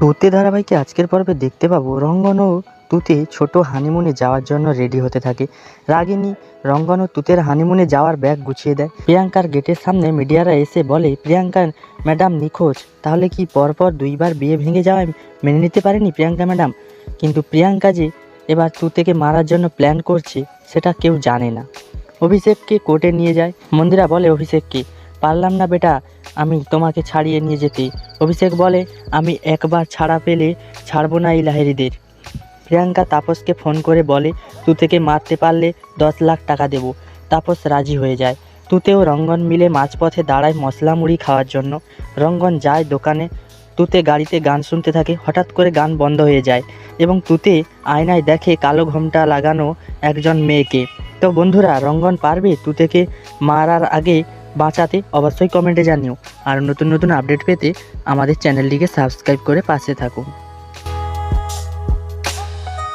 তুতে ধারাবাহিকে আজকের পর্বে দেখতে পাবো রঙ্গন ও তুতে ছোট হানিমুনে যাওয়ার জন্য রেডি হতে থাকে। রাগিনী রঙ্গন ও তুতের হানিমুনে যাওয়ার ব্যাগ গুছিয়ে দেয়। প্রিয়াঙ্কার গেটের সামনে মিডিয়ারা এসে বলে, প্রিয়াঙ্কা ম্যাডাম নিখোঁজ। তাহলে কি পরপর দুইবার বিয়ে ভেঙে যাওয়ায় মেনে নিতে পারেনি প্রিয়াঙ্কা ম্যাডাম কিন্তু প্রিয়াঙ্কা যে এবার তুতেকে মারার জন্য প্ল্যান করছে, সেটা কেউ জানে না। অভিষেককে কোর্টে নিয়ে যায়। মন্দিরা বলে, অভিষেককে পারলাম না বেটা, আমি তোমাকে ছাড়িয়ে নিয়ে যেতে। অভিষেক বলে, আমি একবার ছাড়া পেলে ছাড়বো না এই লাহেরিদের প্রিয়াঙ্কা তাপসকে ফোন করে বলে, তু থেকে মারতে পারলে দশ লাখ টাকা দেবো। তাপস রাজি হয়ে যায়। তুতেও রঙ্গন মিলে মাঝপথে দাঁড়ায় মশলা মুড়ি খাওয়ার জন্য। রঙ্গন যায় দোকানে, তুতে গাড়িতে গান শুনতে থাকে, হঠাৎ করে গান বন্ধ হয়ে যায় এবং তুতে আয়নায় দেখে কালো ঘোমটা লাগানো একজন মেয়েকে। তো বন্ধুরা, রঙ্গন পারবে তুতেকে মারার আগে বাঁচাতে অবশ্যই কমেন্টে জানিও। আর নতুন নতুন আপডেট পেতে আমাদের চ্যানেলটিকে সাবস্ক্রাইব করে পাশে থাকুন।